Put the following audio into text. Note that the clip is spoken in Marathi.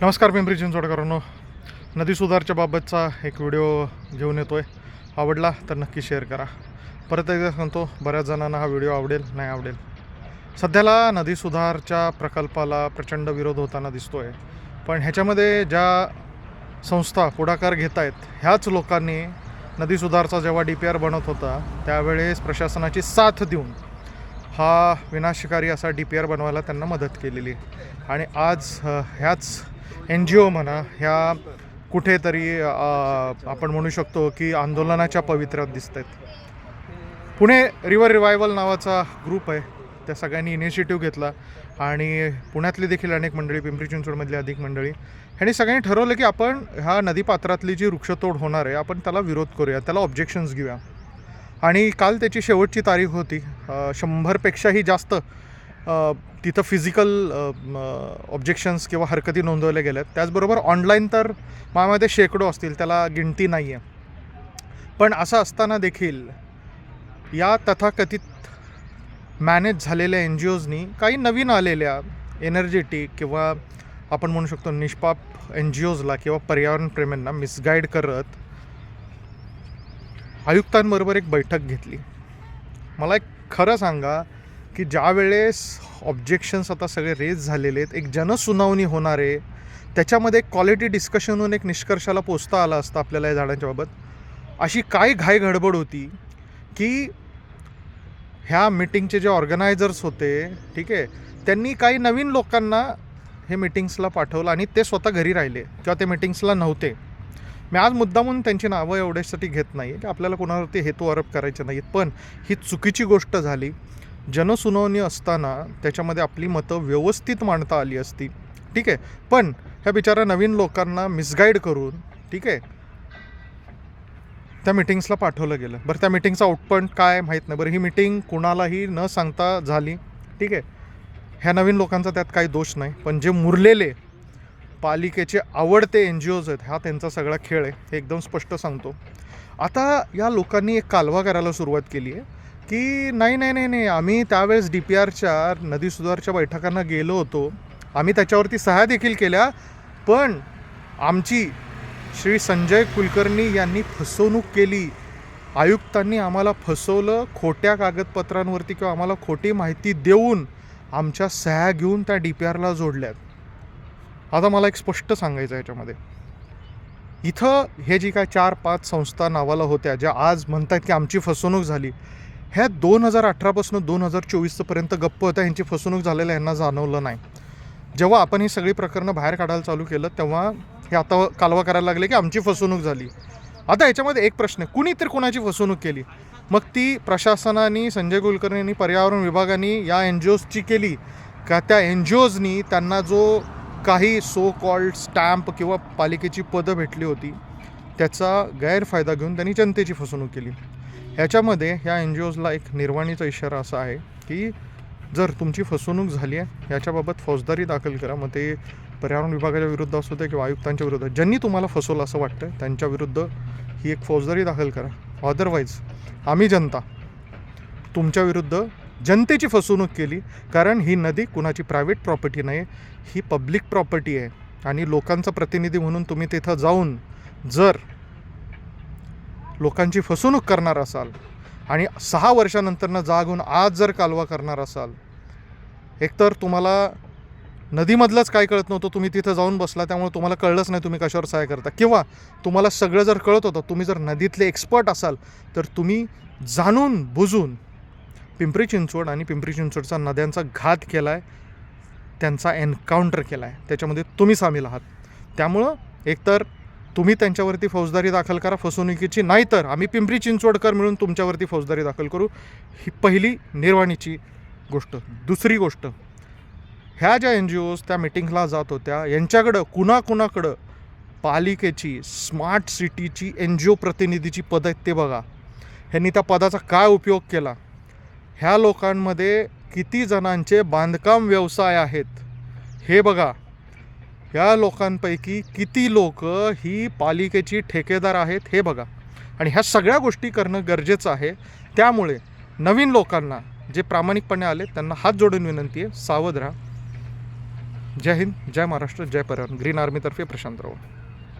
नमस्कार पिंपरी चिंचवडकरांनो नदी सुधारच्या बाबतचा एक व्हिडिओ घेऊन येतो आहे आवडला तर नक्की शेअर करा. परत एकदा सांगतो बऱ्याच जणांना हा व्हिडिओ आवडेल नाही आवडेल. सध्याला नदी सुधारच्या प्रकल्पाला प्रचंड विरोध होताना दिसतो आहे पण ह्याच्यामध्ये ज्या संस्था पुढाकार घेत आहेत ह्याच लोकांनी नदी सुधारचा जेव्हा डी पी आर बनत होता त्यावेळेस प्रशासनाची साथ देऊन हा विनाशकारी असा डी पी आर बनवायला त्यांना मदत केलेली. आणि आज ह्याच एन जी ओ म्हणा ह्या कुठेतरी आपण म्हणू शकतो की आंदोलनाच्या पवित्र्यात दिसत आहेत पुणे रिव्हर रिवायवल नावाचा ग्रुप आहे. त्या सगळ्यांनी इनिशिएटिव्ह घेतला. आणि पुण्यातली देखील अनेक मंडळी पिंपरी चिंचवडमधली अधिक मंडळी ह्यांनी सगळ्यांनी ठरवलं की आपण ह्या नदीपात्रातली जी वृक्षतोड होणार आहे आपण त्याला विरोध करूया त्याला ऑब्जेक्शन्स घेऊया. आणि काल त्याची शेवटची तारीख होती. शंभरपेक्षाही जास्त तिथं फिजिकल ऑब्जेक्शन्स किंवा हरकती नोंदवल्या गेल्यात. त्याचबरोबर ऑनलाईन तर माझ्यामध्ये शेकडो असतील त्याला गिणती नाही आहे पण असं असताना देखील या तथाकथित मॅनेज झालेल्या एन जी ओजनी काही नवीन आलेल्या एनर्जेटिक किंवा आपण म्हणू शकतो निष्पाप एन जी ओजला किंवा पर्यावरणप्रेमींना मिसगाईड करत आयुक्तांबरोबर एक बैठक घेतली. मला एक खरं सांगा की ज्या वेळेस ऑब्जेक्शन्स आता सगळे रेज झालेले आहेत एक जनसुनावणी होणार आहे त्याच्यामध्ये एक क्वालिटी डिस्कशन होऊन एक निष्कर्षाला पोचता आला असता आपल्याला या झाडांच्या बाबत. अशी काय घाई गडबड होती की ह्या मिटिंगचे जे ऑर्गनायझर्स होते ठीक आहे त्यांनी काही नवीन लोकांना हे मिटिंग्सला पाठवलं आणि ते स्वतः घरी राहिले किंवा ते मिटिंग्सला नव्हते. मी आज मुद्दामून त्यांची नावं एवढ्यासाठी घेत नाही की आपल्याला कोणावरती हेतू आरोप करायचे नाहीत. पण ही चुकीची गोष्ट झाली. जनसुनावणी असताना त्याच्यामध्ये आपली मतं व्यवस्थित मांडता आली असती. ठीक आहे? पण ह्या बिचारा नवीन लोकांना मिसगाईड करून ठीक आहे? त्या मिटिंग्सला पाठवलं गेलं. बरं त्या मिटिंगचा आउटपट काय माहीत नाही. बरं ही मिटिंग कुणालाही न सांगता झाली. ठीक आहे? ह्या नवीन लोकांचा त्यात काही दोष नाही. पण जे मुरलेले पालिकेचे आवडते एन जी ओज आहेत हा त्यांचा सगळा खेळ आहे हे एकदम स्पष्ट सांगतो. आता या लोकांनी एक कालवा करायला सुरुवात केली आहे की नाही नाही नाही नाही आम्ही त्यावेळेस डी पी आरच्या नदी सुधारच्या बैठकांना गेलो होतो आम्ही त्याच्यावरती सह्या देखील केल्या पण आमची श्री संजय कुलकर्णी यांनी फसवणूक केली. आयुक्तांनी आम्हाला फसवलं खोट्या कागदपत्रांवरती किंवा आम्हाला खोटी माहिती देऊन आमच्या सह्या घेऊन त्या डी पी आरला जोडल्यात. आता मला एक स्पष्ट सांगायचं याच्यामध्ये. इथं हे जी काय चार पाच संस्था नावाला होत्या ज्या आज म्हणतात की आमची फसवणूक झाली ह्या दोन हजार अठरापासून दोन हजार चोवीसपर्यंत गप्प होत्या ह्यांची फसवणूक झालेलं यांना जाणवलं नाही. जेव्हा आपण ही सगळी प्रकरणं बाहेर काढायला चालू केलं तेव्हा हे आता कालवा करायला लागले की आमची फसवणूक झाली. आता याच्यामध्ये एक प्रश्न आहे कुणी तर कोणाची फसवणूक केली? मग ती प्रशासनाने संजय कुलकर्णींनी पर्यावरण विभागाने या एन जी ओजची केली का त्या एन जी ओजनी त्यांना जो काही सो कॉल्ड स्टॅम्प किंवा पालिकेची पदं भेटली होती त्याचा गैरफायदा घेऊन त्यांनी जनतेची फसवणूक केली. ह्याच्यामध्ये ह्या एन जी ओजला एक निर्वाणीचा इशारा असा आहे की जर तुमची फसवणूक झाली आहे याच्याबाबत फौजदारी दाखल करा. मग ते पर्यावरण विभागाच्या विरुद्ध असू दे किंवा आयुक्तांच्या विरुद्ध ज्यांनी तुम्हाला फसवलं असं वाटतं त्यांच्या विरुद्ध ही एक फौजदारी दाखल करा. अदरवाईज आम्ही जनता तुमच्या विरुद्ध जनतेची फसवणूक केली कारण ही नदी कुणाची प्रायव्हेट प्रॉपर्टी नाही ही पब्लिक प्रॉपर्टी आहे. आणि लोकांचा प्रतिनिधी म्हणून तुम्ही तिथं जाऊन जर लोकांची फसवणूक करणार असाल आणि सहा वर्षानंतरनं जाग होऊन आज जर कालवा करणार असाल एकतर तुम्हाला नदीमधलंच काय कळत नव्हतं तुम्ही तिथं जाऊन बसला त्यामुळे तुम्हाला कळलंच नाही तुम्ही कशावर सहाय्य करता. किंवा तुम्हाला सगळं जर कळत होतं तुम्ही जर नदीतले एक्सपर्ट असाल तर तुम्ही जाणून बुजून पिंपरी चिंचवड आणि पिंपरी चिंचवडचा नद्यांचा घात केला आहे त्यांचा एन्काउंटर केला आहे त्याच्यामध्ये तुम्ही सामील आहात. त्यामुळं एकतर तुम्ही त्यांच्यावरती फौजदारी दाखल करा फसवणुकीची नाहीतर आम्ही पिंपरी चिंचवडकर मिळून तुमच्यावरती फौजदारी दाखल करू. ही पहिली निर्वाणीची गोष्ट. दुसरी गोष्ट ह्या ज्या एन जी ओज त्या मिटिंगला जात होत्या यांच्याकडं कुणाकुणाकडं पालिकेची स्मार्ट सिटीची एन जी ओ प्रतिनिधीची पदं आहेत ते बघा. ह्यांनी त्या पदाचा काय उपयोग केला? ह्या लोकांमध्ये किती जणांचे बांधकाम व्यवसाय आहेत? हे बघा. ह्या लोकांपैकी किती लोक ही पालिकेची ठेकेदार आहेत हे बघा. आणि ह्या सगळ्या गोष्टी करणं गरजेचं आहे. त्यामुळे नवीन लोकांना जे प्रामाणिकपणे आले त्यांना हात जोडून विनंती आहे सावध राहा. जय हिंद जय महाराष्ट्र जय पर्यावरण. ग्रीन आर्मीतर्फे प्रशांत राव